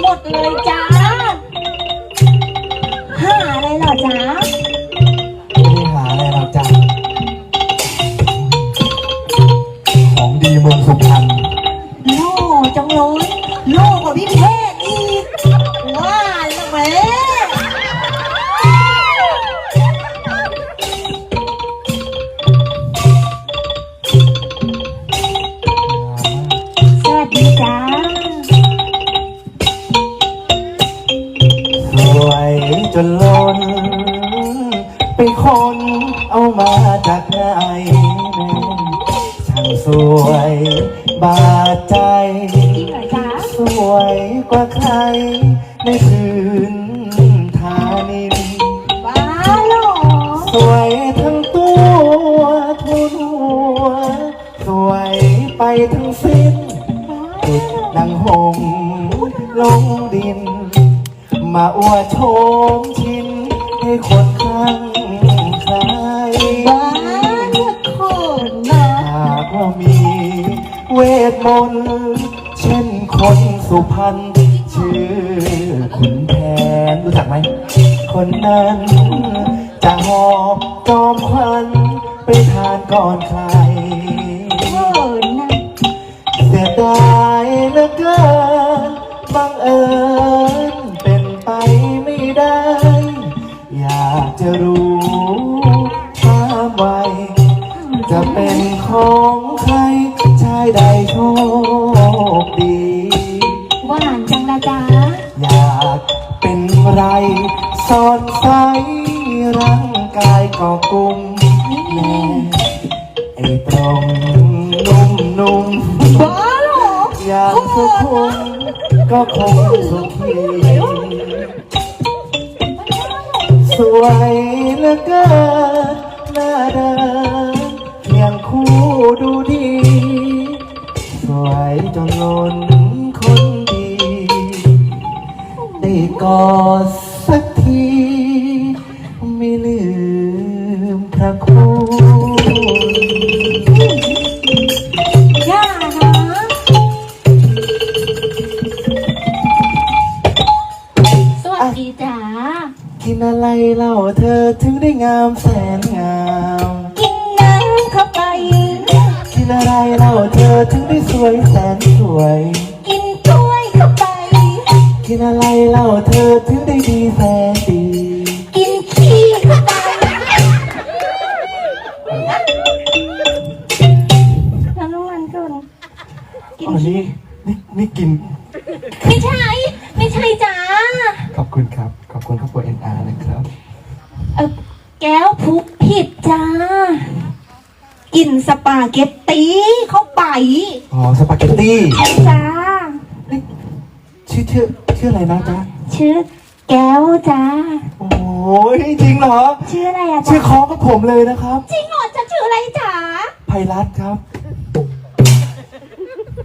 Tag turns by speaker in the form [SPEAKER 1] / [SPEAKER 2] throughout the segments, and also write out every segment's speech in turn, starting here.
[SPEAKER 1] หมดเลยจ้าหาอะ
[SPEAKER 2] ไรเหรอจ้าไม่หาอะไรหรอกจ้าของดีเมืองสุพรรณ
[SPEAKER 1] โล่จังเลยโล่กว่าพี่เพชรอีกว้า ว
[SPEAKER 2] ยจนล้นเป็นคนเอามาจากไหนช่างสวยบาดใจ สวยกว่าใครในพื้นทานิน
[SPEAKER 1] บ้าหรอ
[SPEAKER 2] สวยทั้งตัวทุนหัว สวยไปทั้งสิ้นติดดังหงส์ลงดิน มาอวดโชมชินให้คนข้างใคร
[SPEAKER 1] บ้าเนี่ยโคนนะ
[SPEAKER 2] หากว่ามีเวทมนต์เช่นคนสุพรรณชื่อขุนแผนรู้จักไหม คนนั้นจะหอบจอมควันไปทานก่อนใคร
[SPEAKER 1] โคนนะ
[SPEAKER 2] เสียดายเหลือเกินบังเอิญ จะรู้ความไวจะเป็นของใครชายใดโชคดี
[SPEAKER 1] หวานจังละจ๊ะ
[SPEAKER 2] อยากเป็นไรสอนใสร่างกายก็กุมแน่ไอ้ตรงนุ่มนุ่มๆ
[SPEAKER 1] บ้าเหรอ
[SPEAKER 2] อย่างสุขุมก็คงสุขีส วยเหลือเกินหน้าเดินเพียงคู่ดูดี สวยจนล้นคนดี ได้กอด งได้งามแสนงาม
[SPEAKER 1] กินน้ำเข้าไป
[SPEAKER 2] กินอะไรเล่าเธอถึงได้สวยแสนสวย
[SPEAKER 1] กินกล้วยเข้าไป
[SPEAKER 2] กินอะไรเล่าเธอถึงได้ดีแสนดี
[SPEAKER 1] กินขี้เข้าไปแล้วน้ำมันก่อนกิน
[SPEAKER 2] อ๋อนี่นี่นี่กิน
[SPEAKER 1] ไม่ใช่ ไม่ใช่จ้า
[SPEAKER 2] ขอบคุณครับ ขอบคุณครอบครัวเอ็นอาร์นะครับ
[SPEAKER 1] เออ แก้วพุกผิดจ้า กินสปาเกตตีเข้าไป
[SPEAKER 2] อ๋อสปาเกตตี้
[SPEAKER 1] จ้า
[SPEAKER 2] ชื่อชื่อชื่ออะไรนะจ๊ะ
[SPEAKER 1] ชื่อแก้วจ้า
[SPEAKER 2] โอ้ยจริงเหรอ
[SPEAKER 1] ชื่ออะไรอะ
[SPEAKER 2] ชื่
[SPEAKER 1] จ๊ะ
[SPEAKER 2] อคอกับผมเลยนะครับ
[SPEAKER 1] จริงเหรอจะชื่ออะไรจ๋า
[SPEAKER 2] ไพรัตครับ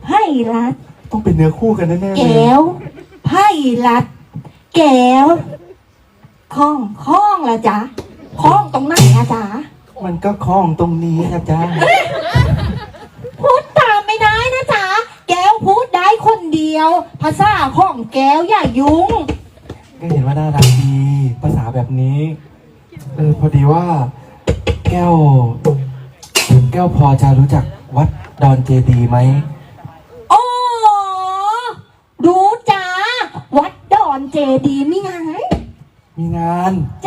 [SPEAKER 1] ไพ่รัด
[SPEAKER 2] ต้องเป็นเนื้อคู่กันแน่ๆเลย
[SPEAKER 1] แก้วไพ่รัดแก้วข้องข้องละจ๊ะ ข้องตรงไหนอะจ๊ะ
[SPEAKER 2] มันก็คล้องตรงนี้นะจ๊ะ
[SPEAKER 1] พูดตามไม่ได้นะจ๊ะแก้วพูดได้คนเดียว ภาษาของแก้วอย่ายุ่ง
[SPEAKER 2] ก็เห็นว่าน่ารักดีภาษาแบบนี้เออพอดีว่า แก้ว แก้วพอจะรู้จักวัดดอนเจดีย์ไหม
[SPEAKER 1] โอ้รู้จ้าวัดดอนเจดีย์มีไง
[SPEAKER 2] มีงาน
[SPEAKER 1] จ้า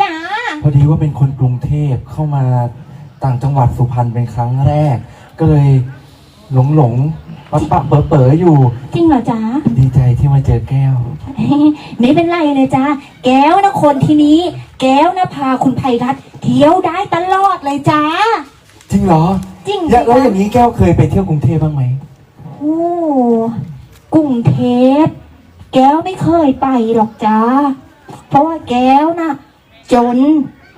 [SPEAKER 2] พอดีว่าเป็นคนกรุงเทพเข้ามาต่างจังหวัดสุพรรณเป็นครั้งแรก ก็เลยหลงหลงปับปะเป๋อเป๋ออยู่
[SPEAKER 1] จริงเหรอจ๊ะ
[SPEAKER 2] ดีใจที่มาเจอแก้ว
[SPEAKER 1] ไม่เป็นไรเลยจ้าแก้วนะคนที่นี้ แก้วนะพาคุณไพรัตน์เที่ยวได้ตลอดเลยจ้า
[SPEAKER 2] จริงเหรอ
[SPEAKER 1] จริง
[SPEAKER 2] แล้วแล้ว
[SPEAKER 1] จ้ะ
[SPEAKER 2] อย่างนี้แก้วเคยไปเที่ยวกรุงเทพบ้างไหม
[SPEAKER 1] โอ้กรุงเทพแก้วไม่เคยไปหรอกจ้าเพราะว่าแก้วน่ะ จน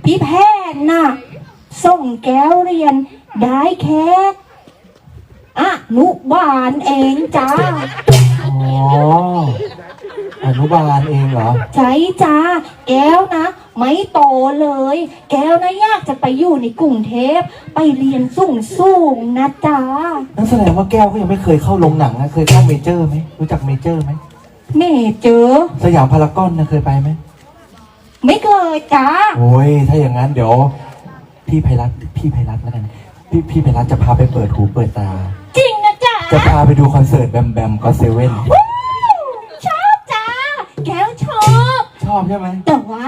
[SPEAKER 1] พี่แพทย์น่ะ ส่งแก้วเรียนได้แค่อะนุบาลเองจ้า
[SPEAKER 2] อ๋ออนุบาลเองเหรอ
[SPEAKER 1] ใช่จ้า แก้วนะ ไม่โตเลย แก้วนะอยากจะไปอยู่ในกรุงเทพ ไปเรียนสูงสูงๆนะจ้า
[SPEAKER 2] นั่นแสดงว่าแก้วก็ยังไม่เคยเข้าโรงหนังนะ เคยเข้าเมเจอร์ไหมรู้จักเมเจอร์ไหม
[SPEAKER 1] แม่เจอ
[SPEAKER 2] สยามพารากอนนะเคยไปไหม
[SPEAKER 1] ไม่เคยจ้า
[SPEAKER 2] โอ้ย ถ้าอย่างนั้นเดี๋ยว พี่ไพรัตพี่ไพรัตแล้วกัน พี่พี่ไพรัตจะพาไปเปิดหูเปิดตา
[SPEAKER 1] จริงนะจ๊ะ
[SPEAKER 2] จะพาไปดูคอนเสิร์ตแบมแบมก็เซเว่น
[SPEAKER 1] วู้ชอบจ้าแก้วชอบ
[SPEAKER 2] ชอบใช่ไหม
[SPEAKER 1] แต่ว่า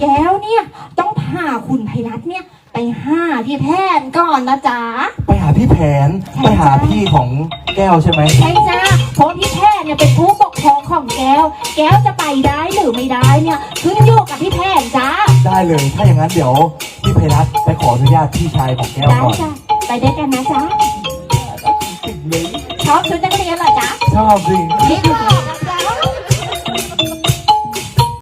[SPEAKER 1] แก้วเนี่ย ต้องพาคุณไพรัตน์เนี่ย ไปห้าพี่แพนก่อนนะจ๊ะ
[SPEAKER 2] ไปหา พี่แผน
[SPEAKER 1] ใช่
[SPEAKER 2] ไปหาพี่ของแก้วใช่ไหม
[SPEAKER 1] ใช่จ้าเพราะพี่แพนเนี่ยเป็นผู้ปกครองของแก้ว แก้วจะไปได้หรือไม่ได้เนี่ยขึ้นอยู่กับพี่แพนจ้า
[SPEAKER 2] ได้เลยถ้าอย่างนั้นเดี๋ยวพี่ไพรัตไปขออนุญาตพี่ชายของแก้ว
[SPEAKER 1] ได้
[SPEAKER 2] ก่อน
[SPEAKER 1] จ้ะไปด้วยกันนะจ๊ะ
[SPEAKER 2] ติดเลย
[SPEAKER 1] ชอบชุดนักเรียนเหรอจ๊ะ
[SPEAKER 2] ชอบสิ
[SPEAKER 1] นี่ก็ออกนะ